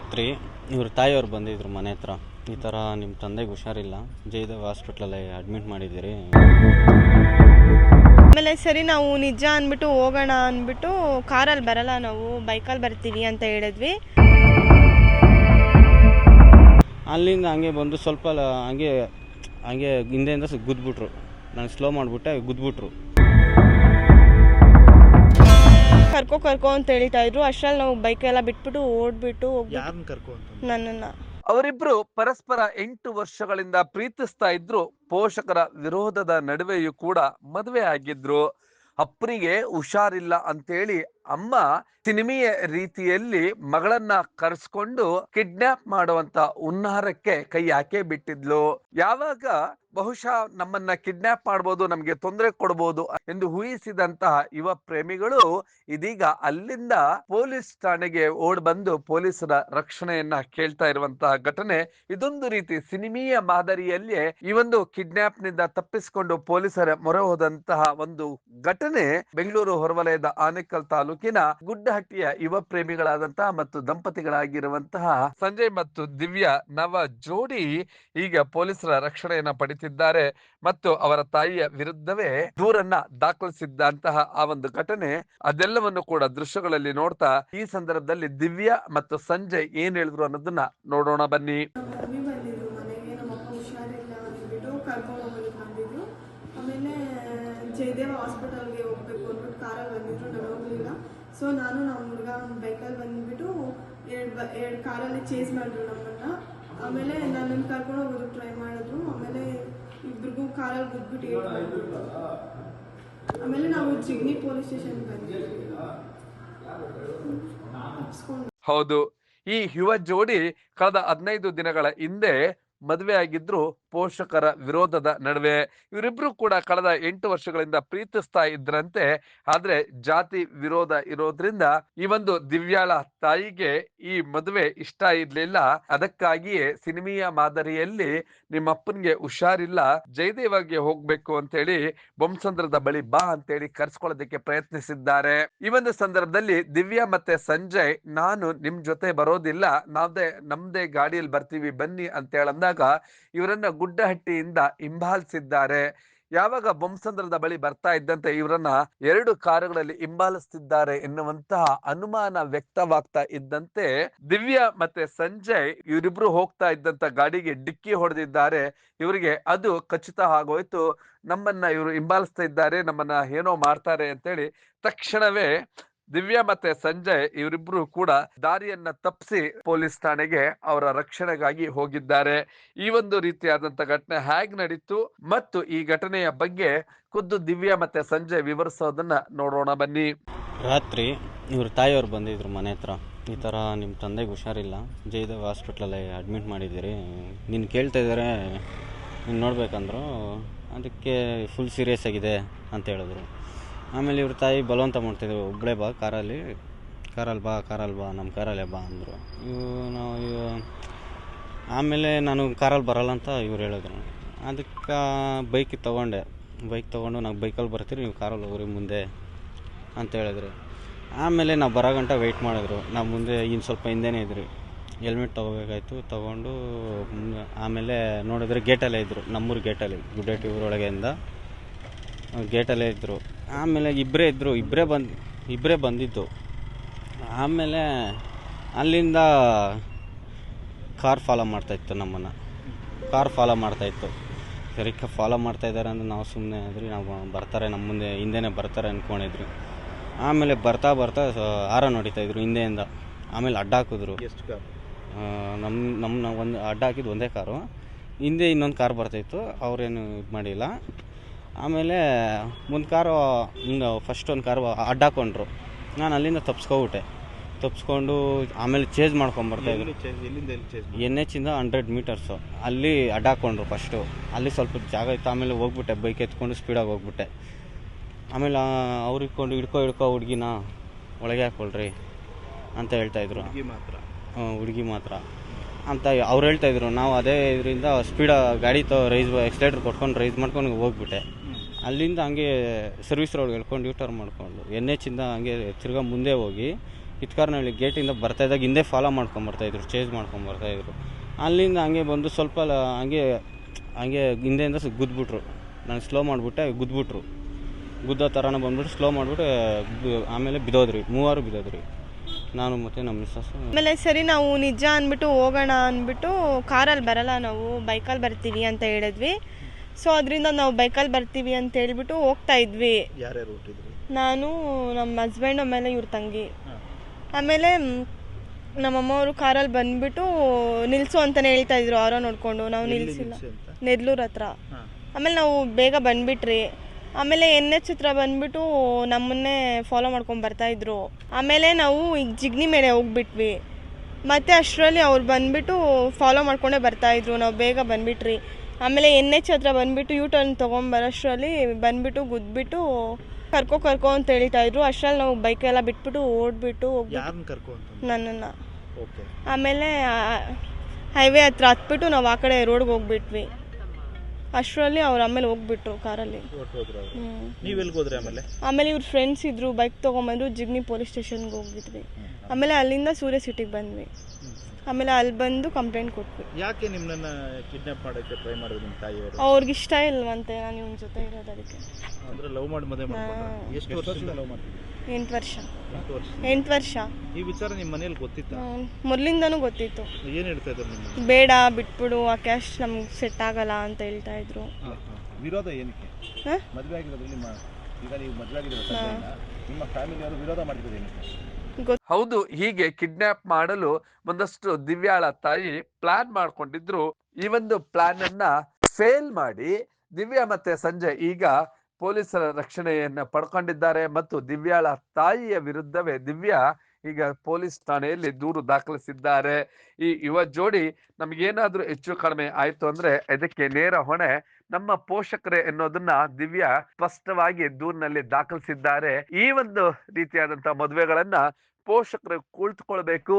ರಾತ್ರಿ ಇವ್ರ ತಾಯಿಯವ್ರು ಬಂದಿದ್ರು ಮನೆ ಹತ್ರ. ಈ ಥರ ನಿಮ್ಮ ತಂದೆಗೆ ಹುಷಾರಿಲ್ಲ. ಜಯದೇವ್ ಹಾಸ್ಪಿಟ್ಲಲ್ಲಿ ಅಡ್ಮಿಟ್ ಮಾಡಿದ್ದೀರಿ. ಆಮೇಲೆ ಸರಿ ನಾವು ನಿಜ ಅಂದ್ಬಿಟ್ಟು ಹೋಗೋಣ ಅಂದ್ಬಿಟ್ಟು ಕಾರಲ್ಲಿ ಬರಲ್ಲ ನಾವು ಬೈಕಲ್ಲಿ ಬರ್ತೀವಿ ಅಂತ ಹೇಳಿದ್ವಿ. ಅಲ್ಲಿಂದ ಹಂಗೆ ಬಂದು ಸ್ವಲ್ಪ ಹಂಗೆ ಹಂಗೆ ಹಿಂದೆಯಿಂದ ಗುದ್ಬಿಟ್ರು. ನಾನು ಸ್ಲೋ ಮಾಡಿಬಿಟ್ಟೆ ಗುದ್ಬಿಟ್ರು. ಕರ್ಕೊ ಕರ್ಕೊ ಅಂತ ಹೇಳ್ತಾ ಇದ್ರು ಅಷ್ಟ್ರಲ್ಲಿ ನಾವು ಬೈಕೆಲ್ಲ ಬಿಟ್ಬಿಟ್ಟು ಓಡ್ಬಿಟ್ಟು ಹೋಗ್ಬಿಟ್ಟು ಯಾರನ್ನ ಕರ್ಕೊ ಅಂತ ನನ್ನನ್ನು. ಅವರಿಬ್ರು ಪರಸ್ಪರ ಎಂಟು ವರ್ಷಗಳಿಂದ ಪ್ರೀತಿಸ್ತಾ ಇದ್ರು. ಪೋಷಕರ ವಿರೋಧದ ನಡುವೆಯೂ ಕೂಡ ಮದುವೆ ಆಗಿದ್ರು. ಅಪ್ಪನಿಗೆ ಹುಷಾರಿಲ್ಲ ಅಂತೇಳಿ ಅಮ್ಮ ಸಿನಿಮೆಯ ರೀತಿಯಲ್ಲಿ ಮಗಳನ್ನ ಕರೆಸ್ಕೊಂಡು ಕಿಡ್ನಾಪ್ ಮಾಡುವಂತ ಹುನ್ನಾರಕ್ಕೆ ಕೈ ಹಾಕೇ ಬಿಟ್ಟಿದ್ಲು. ಯಾವಾಗ ಬಹುಶಃ ನಮ್ಮನ್ನ ಕಿಡ್ನಾಪ್ ಮಾಡ್ಬೋದು, ನಮ್ಗೆ ತೊಂದರೆ ಕೊಡ್ಬೋದು ಎಂದು ಊಹಿಸಿದಂತಹ ಯುವ ಪ್ರೇಮಿಗಳು ಇದೀಗ ಅಲ್ಲಿಂದ ಪೊಲೀಸ್ ಠಾಣೆಗೆ ಓಡ್ ಬಂದು ಪೊಲೀಸರ ರಕ್ಷಣೆಯನ್ನ ಕೇಳ್ತಾ ಇರುವಂತಹ ಘಟನೆ. ಇದೊಂದು ರೀತಿ ಸಿನಿಮೀಯ ಮಾದರಿಯಲ್ಲಿಯೇ ಈ ಒಂದು ಕಿಡ್ನಾಪ್ನಿಂದ ತಪ್ಪಿಸಿಕೊಂಡು ಪೊಲೀಸರ ಮೊರೆ ಹೋದಂತಹ ಒಂದು ಘಟನೆ ಬೆಂಗಳೂರು ಹೊರವಲಯದ ಆನೇಕಲ್ ತಾಲೂಕಿನ ಗುಡ್ಡಹಟ್ಟಿಯ ಯುವ ಪ್ರೇಮಿಗಳಾದಂತಹ ಮತ್ತು ದಂಪತಿಗಳಾಗಿರುವಂತಹ ಸಂಜಯ್ ಮತ್ತು ದಿವ್ಯಾ ನವ ಜೋಡಿ ಈಗ ಪೊಲೀಸರ ರಕ್ಷಣೆಯನ್ನ ಪಡಿತಿದ್ದಾರೆ ಮತ್ತು ಅವರ ತಾಯಿಯ ವಿರುದ್ಧವೇ ದೂರನ್ನ ದಾಖಲಿಸಿದ್ದಂತಹ ಆ ಒಂದು ಘಟನೆ, ಅದೆಲ್ಲವನ್ನು ಕೂಡ ದೃಶ್ಯಗಳಲ್ಲಿ ನೋಡ್ತಾ ಈ ಸಂದರ್ಭದಲ್ಲಿ ದಿವ್ಯಾ ಮತ್ತು ಸಂಜಯ್ ಏನ್ ಹೇಳಿದ್ರು ಅನ್ನೋದನ್ನ ನೋಡೋಣ ಬನ್ನಿ. ಜಯದೇವ ಹಾಸ್ಪಿಟಲ್ಗೆ ಹೋಗ್ಬೇಕು ಅಂದ್ಬಿಟ್ಟು ಕಾರಲ್ಲಿ ಬಂದಿದ್ರು, ನಾನು ಹೋಗ್ಲಿಲ್ಲ. ಸೊ ನಾನು ನಮ್ಮ ಹುಡುಗ ಬೈಕಲ್ಲಿ ಬಂದ್ಬಿಟ್ಟು ಎರಡು ಬ, ಎರಡು ಕಾರಲ್ಲಿ ಚೇಸ್ ಮಾಡಿದ್ರು ನಮ್ಮನ್ನ. ಆಮೇಲೆ ನನ್ನನ್ನು ಕರ್ಕೊಂಡು ಹೋಗೋದು ಟ್ರೈ ಮಾಡಿದ್ರು. ಆಮೇಲೆ ಇಬ್ರಿಗೂ ಕಾಲಲ್ಲಿ ಗುದ್ಬಿಟ್ಟು ಆಮೇಲೆ ನಾವು ಚಿಗ್ನಿ ಪೊಲೀಸ್ ಸ್ಟೇಷನ್ ಹೌದು. ಈ ಯುವ ಜೋಡಿ ಕಳೆದ ಹದಿನೈದು ದಿನಗಳ ಹಿಂದೆ ಮದುವೆ ಆಗಿದ್ರು ಪೋಷಕರ ವಿರೋಧದ ನಡುವೆ ಇವರಿಬ್ರು ಕೂಡ ಕಳೆದ ಎಂಟು ವರ್ಷಗಳಿಂದ ಪ್ರೀತಿಸ್ತಾ ಇದ್ರಂತೆ. ಆದ್ರೆ ಜಾತಿ ವಿರೋಧ ಇರೋದ್ರಿಂದ ಈ ಒಂದು ದಿವ್ಯಾಳ ತಾಯಿಗೆ ಈ ಮದುವೆ ಇಷ್ಟ ಇರ್ಲಿಲ್ಲ. ಅದಕ್ಕಾಗಿಯೇ ಸಿನಿಮೀಯ ಮಾದರಿಯಲ್ಲಿ ನಿಮ್ಮ ಅಪ್ಪನ್ಗೆ ಹುಷಾರಿಲ್ಲ. ಜಯದೇವಗೆ ಹೋಗ್ಬೇಕು ಅಂತೇಳಿ ಬೊಮ್ಸಂದ್ರದ ಬಳಿ ಬಾ ಅಂತೇಳಿ ಕರ್ಸ್ಕೊಳ್ಳೋದಕ್ಕೆ ಪ್ರಯತ್ನಿಸಿದ್ದಾರೆ. ಈ ಒಂದು ಸಂದರ್ಭದಲ್ಲಿ ದಿವ್ಯಾ ಮತ್ತೆ ಸಂಜಯ್, ನಾನು ನಿಮ್ ಜೊತೆ ಬರೋದಿಲ್ಲ. ನಾವ್ದೇ, ನಮ್ದೇ ಗಾಡಿಯಲ್ಲಿ ಬರ್ತೀವಿ, ಬನ್ನಿ ಅಂತ ಹೇಳಂದಾಗ ಇವರನ್ನ ಗುಡ್ಡಹಟ್ಟಿಯಿಂದ ಹಿಂಬಾಲಿಸಿದ್ದಾರೆ. ಯಾವಾಗ ಬೊಮ್ಮಸಂದ್ರದ ಬಳಿ ಬರ್ತಾ ಇದ್ದಂತೆ ಇವರನ್ನ ಎರಡು ಕಾರುಗಳಲ್ಲಿ ಹಿಂಬಾಲಿಸ್ತಿದ್ದಾರೆ ಎನ್ನುವಂತಹ ಅನುಮಾನ ವ್ಯಕ್ತವಾಗ್ತಾ ಇದ್ದಂತೆ ದಿವ್ಯಾ ಮತ್ತೆ ಸಂಜಯ್ ಇವರಿಬ್ರು ಹೋಗ್ತಾ ಇದ್ದಂತ ಗಾಡಿಗೆ ಡಿಕ್ಕಿ ಹೊಡೆದಿದ್ದಾರೆ. ಇವರಿಗೆ ಅದು ಖಚಿತ ಆಗೋಯ್ತು. ನಮ್ಮನ್ನ ಇವರು ಹಿಂಬಾಲಿಸ್ತಾ ಇದ್ದಾರೆ, ನಮ್ಮನ್ನ ಏನೋ ಮಾಡ್ತಾರೆ ಅಂತೇಳಿ ತಕ್ಷಣವೇ ದಿವ್ಯಾ ಮತ್ತೆ ಸಂಜಯ್ ಇವರಿಬ್ರು ಕೂಡ ದಾರಿಯನ್ನ ತಪ್ಪಿಸಿ ಪೊಲೀಸ್ ಠಾಣೆಗೆ ಅವರ ರಕ್ಷಣೆಗಾಗಿ ಹೋಗಿದ್ದಾರೆ. ಈ ಒಂದು ರೀತಿಯಾದಂತ ಘಟನೆ ಹೇಗ್ ನಡೀತು ಮತ್ತು ಈ ಘಟನೆಯ ಬಗ್ಗೆ ಖುದ್ದು ದಿವ್ಯಾ ಮತ್ತೆ ಸಂಜಯ್ ವಿವರಿಸೋದನ್ನ ನೋಡೋಣ ಬನ್ನಿ. ರಾತ್ರಿ ಇವ್ರ ತಾಯಿಯವ್ರು ಬಂದಿದ್ರು ಮನೆ ಹತ್ರ. ಈ ಥರ ನಿಮ್ಮ ತಂದೆಗೆ ಹುಷಾರಿಲ್ಲ. ಜಯದೇವ್ ಹಾಸ್ಪಿಟ್ಲಲ್ಲಿ ಅಡ್ಮಿಟ್ ಮಾಡಿದ್ದೀರಿ. ನಿನ್ ಕೇಳ್ತಾ ಇದ್ದಾರೆ ನೀನು ನೋಡ್ಬೇಕಂದ್ರು. ಅದಕ್ಕೆ ಫುಲ್ ಸೀರಿಯಸ್ ಆಗಿದೆ ಅಂತ ಹೇಳಿದ್ರು. ಆಮೇಲೆ ಇವ್ರ ತಾಯಿ ಬಲವಂತ ಮಾಡ್ತಿದ್ರು ಒಬ್ಬಳೇ ಬಾ, ಕಾರಲ್ಲಿ. ಕಾರಲ್ಲಿ ಬಾ ಕಾರಲ್ಲಿ ಬಾ ನಮ್ಮ ಕಾರಲ್ಲೇ ಬಾ, ಅಂದರು. ಇವು ನಾವು ಇವು ಆಮೇಲೆ ನಾನು ಕಾರಲ್ಲಿ ಬರಲ್ಲ ಅಂತ ಇವ್ರು ಹೇಳಿದ್ರು. ಅದಕ್ಕೆ ಬೈಕ್ ತೊಗೊಂಡೆ. ಬೈಕ್ ತೊಗೊಂಡು ನಾವು ಬೈಕಲ್ಲಿ ಬರ್ತೀರಿ ನೀವು ಕಾರಲ್ಲಿ ಹೋಗ್ರಿ ಮುಂದೆ ಅಂತ ಹೇಳಿದ್ರು. ಆಮೇಲೆ ನಾವು ಬರೋ ಗಂಟ ವೆಯ್ಟ್ ಮಾಡಿದ್ರು. ನಾವು ಮುಂದೆ ಇನ್ನು ಸ್ವಲ್ಪ ಹಿಂದೆನೇ ಇದ್ರಿ. ಹೆಲ್ಮೆಟ್ ತೊಗೋಬೇಕಾಯ್ತು. ತೊಗೊಂಡು ಆಮೇಲೆ ನೋಡಿದ್ರೆ ಗೇಟಲ್ಲೇ ಇದ್ದರು ನಮ್ಮೂರು ಗೇಟಲ್ಲಿ ಗುಡ್ಡಟ್ಟಿ ಊರೊಳಗೆಯಿಂದ ಗೇಟಲ್ಲೇ ಇದ್ದರು ಆಮೇಲೆ ಇಬ್ಬರೇ ಇದ್ದರು ಇಬ್ಬರೇ ಬಂದು ಇಬ್ಬರೇ ಬಂದಿದ್ದು. ಆಮೇಲೆ ಅಲ್ಲಿಂದ ಕಾರ್ ಫಾಲೋ ಮಾಡ್ತಾಯಿತ್ತು ನಮ್ಮನ್ನು. ಕಾರ್ ಫಾಲೋ ಮಾಡ್ತಾಯಿತ್ತು ಸರಿ ಫಾಲೋ ಮಾಡ್ತಾ ಇದ್ದಾರೆ ಅಂದ್ರೆ ನಾವು ಸುಮ್ಮನೆ ಆದ್ರಿ ನಾವು ಬರ್ತಾರೆ ನಮ್ಮ ಮುಂದೆ ಹಿಂದೆನೇ ಬರ್ತಾರೆ ಅಂದ್ಕೊಂಡಿದ್ರಿ ಆಮೇಲೆ ಬರ್ತಾ ಬರ್ತಾ ಹಾರ ನೋಡಿತಾ ಇದ್ರು ಹಿಂದೆಯಿಂದ. ಆಮೇಲೆ ಅಡ್ಡ ಹಾಕಿದ್ರು. ಎಷ್ಟು ಕಾರ್? ನಮ್ಮ ನಮ್ಮ ಒಂದು ಅಡ್ಡ ಹಾಕಿದ್ದು ಒಂದೇ ಕಾರು. ಹಿಂದೆ ಇನ್ನೊಂದು ಕಾರ್ ಬರ್ತಾಯಿತ್ತು ಅವರೇನು ಇದು ಮಾಡಿಲ್ಲ. ಆಮೇಲೆ ಮುಂದೆ ಕಾರು ಹಿಂಗೆ ಫಸ್ಟ್ ಒಂದು ಕಾರು ಅಡ್ಡಾಕೊಂಡ್ರು ನಾನು ಅಲ್ಲಿಂದ ತಪ್ಸ್ಕೊಬಿಟ್ಟೆ. ತಪ್ಸ್ಕೊಂಡು ಆಮೇಲೆ ಚೇಂಜ್ ಮಾಡ್ಕೊಂಬರ್ತಾಯಿದ್ರು ಚೇಂಜ್ ಎಚ್ ಇಂದ ಎನ್ ಎಚ್ಚಿಂದ ಹಂಡ್ರೆಡ್ ಮೀಟರ್ಸು ಅಲ್ಲಿ ಅಡ್ಡಾಕೊಂಡ್ರು ಫಸ್ಟು ಅಲ್ಲಿ ಸ್ವಲ್ಪ ಜಾಗ ಇತ್ತು ಆಮೇಲೆ ಹೋಗ್ಬಿಟ್ಟೆ ಬೈಕ್ ಎತ್ಕೊಂಡು ಸ್ಪೀಡಾಗಿ ಹೋಗ್ಬಿಟ್ಟೆ. ಆಮೇಲೆ ಅವ್ರು ಇಟ್ಕೊಂಡು ಹಿಡ್ಕೊ ಹಿಡ್ಕೊ ಹುಡುಗಿನ ಒಳಗೆ ಹಾಕೊಳ್ರಿ ಅಂತ ಹೇಳ್ತಾಯಿದ್ರು ಮಾತ್ರ. ಹುಡುಗಿ ಮಾತ್ರ. ಅಂತ ಅವ್ರು ಹೇಳ್ತಾಯಿದ್ರು ನಾವು ಅದೇ ಇದರಿಂದ ಸ್ಪೀಡ ಗಾಡಿ ತೊ ರೈಸ್ ಎಕ್ಸ್ಲೇಟ್ರ್ ಕೊಟ್ಕೊಂಡು ರೈಸ್ ಮಾಡ್ಕೊಂಡು ಹೋಗ್ಬಿಟ್ಟೆ. ಅಲ್ಲಿಂದ ಹಂಗೆ ಸರ್ವಿಸ್ ರೋಡ್ ಹೇಳ್ಕೊಂಡು ಯೂಟರ್ನ್ ಮಾಡಿಕೊಂಡು ಎನ್ ಇಂದ ಹಂಗೆ ತಿರ್ಗಾ ಮುಂದೆ ಹೋಗಿ ಇತ್ಕಾರ್ನಹಳ್ಳಿ ಗೇಟಿಂದ ಬರ್ತಾಯಿದ್ದಾಗ ಹಿಂದೆ ಫಾಲೋ ಮಾಡ್ಕೊಂಬರ್ತಾಯಿದ್ರು ಚೇಂಜ್ ಮಾಡ್ಕೊಂಬರ್ತಾಯಿದ್ರು ಅಲ್ಲಿಂದ ಹಂಗೆ ಬಂದು ಸ್ವಲ್ಪ ಹಂಗೆ ಹಂಗೆ ಹಿಂದೆಯಿಂದ ಗುದ್ಬಿಟ್ರು. ನಾನು ಸ್ಲೋ ಮಾಡಿಬಿಟ್ಟೆ, ಗುದ್ಬಿಟ್ರು. ಗುದ್ದೋ ಥರನ ಬಂದ್ಬಿಟ್ಟು ಸ್ಲೋ ಮಾಡಿಬಿಟ್ಟು ಆಮೇಲೆ ಬಿದೋದ್ರಿ ಮೂವರು ಬಿದೋದ್ರಿ ನಾನು ಮತ್ತು ನಮ್ಮ ಮಿಸ್ಸಸ್ ಆಮೇಲೆ ಸರಿ ನಾವು ನಿಜ ಅಂದ್ಬಿಟ್ಟು ಹೋಗೋಣ ಅಂದ್ಬಿಟ್ಟು ಕಾರಲ್ಲಿ ಬರಲ್ಲ ನಾವು ಬೈಕಲ್ಲಿ ಬರ್ತೀವಿ ಅಂತ ಹೇಳಿದ್ವಿ. ಸೊ ಅದರಿಂದ ನಾವು ಬೈಕಲ್ಲಿ ಬರ್ತೀವಿ ಅಂತ ಹೇಳ್ಬಿಟ್ಟು ಹೋಗ್ತಾ ಇದ್ವಿ. ಯಾರ್ಯಾರು ನಾನು ನಮ್ಮ ಹಸ್ಬೆಂಡ್ ಆಮೇಲೆ ಇವ್ರ ತಂಗಿ. ಆಮೇಲೆ ನಮ್ಮಮ್ಮ ಅವರು ಕಾರಲ್ಲಿ ಬಂದ್ಬಿಟ್ಟು ನಿಲ್ಸು ಅಂತಾನೆ ಹೇಳ್ತಾ ಇದ್ರು ಆರೋ ನೋಡ್ಕೊಂಡು. ನಾವು ನಿಲ್ಸಿಲ್ಲ. ನೆದ್ಲೂರ್ ಹತ್ರ. ಆಮೇಲೆ ನಾವು ಬೇಗ ಬಂದ್ಬಿಟ್ರಿ. ಆಮೇಲೆ ಎನ್ ಎಚ್ ಹತ್ರ ಬಂದ್ಬಿಟ್ಟು ನಮ್ಮನ್ನೇ ಫಾಲೋ ಮಾಡ್ಕೊಂಡು ಬರ್ತಾ ಇದ್ರು. ಆಮೇಲೆ ನಾವು ಈಗ ಜಿಗ್ನಿ ಮೇಲೆ ಹೋಗ್ಬಿಟ್ವಿ. ಮತ್ತೆ ಅಷ್ಟರಲ್ಲಿ ಅವ್ರು ಬಂದ್ಬಿಟ್ಟು ಫಾಲೋ ಮಾಡ್ಕೊಂಡೇ ಬರ್ತಾ ಇದ್ರು. ನಾವು ಬೇಗ ಬಂದ್ಬಿಟ್ರಿ. ಆಮೇಲೆ ಎನ್ ಎಚ್ ಹತ್ರ ಬಂದ್ಬಿಟ್ಟು ಯೂ ಟರ್ನ್ ತೊಗೊಂಬರೋಷ್ಟರಲ್ಲಿ ಬಂದ್ಬಿಟ್ಟು ಗುದ್ಬಿಟ್ಟು ಕರ್ಕೊ ಕರ್ಕೊ ಅಂತ ಹೇಳ್ತಾ ಇದ್ರು. ಅಷ್ಟರಲ್ಲಿ ನಾವು ಬೈಕೆಲ್ಲ ಬಿಟ್ಬಿಟ್ಟು ಓಡ್ಬಿಟ್ಟು ನನ್ನನ್ನು. ಆಮೇಲೆ ಹೈವೇ ಹತ್ರ ಹತ್ಬಿಟ್ಟು ನಾವು ಆ ಕಡೆ ರೋಡ್ಗೆ ಹೋಗ್ಬಿಟ್ವಿ. ಅಷ್ಟರಲ್ಲಿ ಅವ್ರು ಆಮೇಲೆ ಹೋಗ್ಬಿಟ್ರು ಕಾರಲ್ಲಿ. ನೀವು ಎಲ್ಲಿಗೆ ಹೋದ್ರಿ ಆಮೇಲೆ? ಆಮೇಲೆ ಇವ್ರ ಫ್ರೆಂಡ್ಸ್ ಇದ್ರು ಬೈಕ್ ತೊಗೊಂಬಂದ್ರು ಜಿಗ್ನಿ ಪೊಲೀಸ್ ಸ್ಟೇಷನ್ಗೆ ಹೋಗಿದ್ವಿ. ಆಮೇಲೆ ಅಲ್ಲಿಂದ ಸೂರ್ಯ ಸಿಟಿಗೆ ಬಂದ್ವಿ. ಆಮೇಲೆ ಅಲ್ಲಿ ಬಂದು ಕಂಪ್ಲೇಂಟ್ ಕೊಟ್ವಿ. ಯಾಕೆ ನಿಮ್ಮನ್ನ ಕಿಡ್ನಾಪ್ ಮಾಡೋಕ್ಕೆ ಟ್ರೈ ಮಾಡಿದ್ರು ನಿಮ್ಮ ತಾಯಿಯವರು? ಅವ್ರಿಗೆ ಇಷ್ಟ ಇಲ್ವಂತೆ ನಾನು ಇವನ ಜೊತೆ ಇರೋದು ಅದಕ್ಕೆ. ಅಂದ್ರೆ ಲವ್ ಮಾಡಿ ಮದುವೆ ಮಾಡ್ಕೊಂಡ್ರು. ಎಷ್ಟು ವರ್ಷದಿಂದ ಲವ್ ಮಾಡ್ತಿದ್ರಿ ಎಂಟು ವರ್ಷ. ಎಂಟು ವರ್ಷ. ಎಂಟು ವರ್ಷ. ಈ ವಿಚಾರ ನಿಮ್ಮ ಮನೇಲಿ ಗೊತ್ತಿತ್ತು. ಮೊದ್ಲಿಂದನೂ ಗೊತ್ತಿತ್ತು. ಏನು ಹೇಳ್ತಾ ಇದ್ರು ನಿಮ್ಮ ಬೇಡ ಬಿಟ್ಬಿಡು ಆ ಕ್ಯಾಶ್ ನಮ್ಗೆ ಸೆಟ್ ಆಗಲ್ಲ ಅಂತ ಹೇಳ್ತಾ ಇದ್ರು. ವಿರೋಧ ಏನಕ್ಕೆ? ಹ? ಮದುವೆ ಆಗಿರೋದ್ರಲ್ಲಿ ನಿಮ್ಮ ಈಗ ನೀವು ಮದುವೆ ಆಗಿರೋ ನಿಮ್ಮ ಫ್ಯಾಮಿಲಿಯವರು ವಿರೋಧ ಮಾಡಿರೋದು ಏನಕ್ಕೆ? ಹೌದು ಹೀಗೆ ಕಿಡ್ನಾಪ್ ಮಾಡಲು ಒಂದಷ್ಟು ದಿವ್ಯಾಳ ತಾಯಿ ಪ್ಲಾನ್ ಮಾಡ್ಕೊಂಡಿದ್ರು. ಈ ಒಂದು ಪ್ಲಾನ್ ಅನ್ನ ಫೇಲ್ ಮಾಡಿ ದಿವ್ಯಾ ಮತ್ತೆ ಸಂಜಯ್ ಈಗ ಪೊಲೀಸರ ರಕ್ಷಣೆಯನ್ನ ಪಡ್ಕೊಂಡಿದ್ದಾರೆ ಮತ್ತು ದಿವ್ಯಾಳ ತಾಯಿಯ ವಿರುದ್ಧವೇ ದಿವ್ಯಾ ಈಗ ಪೊಲೀಸ್ ಠಾಣೆಯಲ್ಲಿ ದೂರು ದಾಖಲಿಸಿದ್ದಾರೆ. ಈ ಯುವ ಜೋಡಿ ನಮಗೇನಾದ್ರೂ ಹೆಚ್ಚು ಕಡಿಮೆ ಆಯ್ತು ಅಂದ್ರೆ ಇದಕ್ಕೆ ನೇರ ಹೊಣೆ. ನಮ್ಮ ಪೋಷಕರೇ ಎನ್ನೋದನ್ನ ದಿವ್ಯಾ ಸ್ಪಷ್ಟವಾಗಿ ದೂರಿನಲ್ಲಿ ದಾಖಲಿಸಿದ್ದಾರೆ. ಈ ಒಂದು ರೀತಿಯಾದಂತಹ ಮದುವೆಗಳನ್ನ ಪೋಷಕರು ಕುಳಿತುಕೊಳ್ಬೇಕು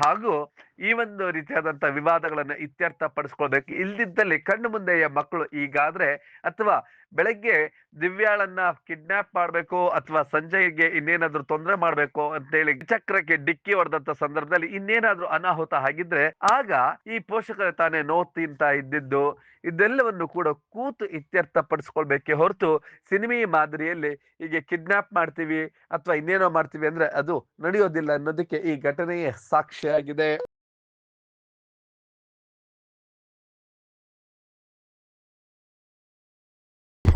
ಹಾಗೂ ಈ ಒಂದು ರೀತಿಯಾದಂಥ ವಿವಾದಗಳನ್ನ ಇತ್ಯರ್ಥ ಪಡಿಸ್ಕೊಳ್ಬೇಕು ಇಲ್ದಿದ್ದಲ್ಲಿ ಕಣ್ಣು ಮುಂದೆಯ ಮಕ್ಕಳು ಈಗಾದ್ರೆ ಅಥವಾ ಬೆಳಗ್ಗೆ ದಿವ್ಯಾಳನ್ನ ಕಿಡ್ನಾಪ್ ಮಾಡಬೇಕು ಅಥವಾ ಸಂಜೆಗೆ ಇನ್ನೇನಾದ್ರೂ ತೊಂದರೆ ಮಾಡ್ಬೇಕು ಅಂತೇಳಿ ಚಕ್ರಕ್ಕೆ ಡಿಕ್ಕಿ ಹೊಡೆದಂತ ಸಂದರ್ಭದಲ್ಲಿ ಇನ್ನೇನಾದ್ರೂ ಅನಾಹುತ ಆಗಿದ್ರೆ ಆಗ ಈ ಪೋಷಕರ ತಾನೇ ನೋವು ತಿಂತಾ ಇದ್ದಿದ್ದು, ಇದೆಲ್ಲವನ್ನು ಕೂಡ ಕೂತು ಇತ್ಯರ್ಥ ಪಡಿಸ್ಕೊಳ್ಬೇಕೆ ಹೊರತು ಸಿನಿಮಿ ಮಾದರಿಯಲ್ಲಿ ಹೀಗೆ ಕಿಡ್ನಾಪ್ ಮಾಡ್ತೀವಿ ಅಥವಾ ಇನ್ನೇನೋ ಮಾಡ್ತೀವಿ ಅಂದ್ರೆ ಅದು ನಡೆಯೋದಿಲ್ಲ ಅನ್ನೋದಕ್ಕೆ ಈ ಘಟನೆಯೇ ಸಾಕ್ಷಿಯಾಗಿದೆ.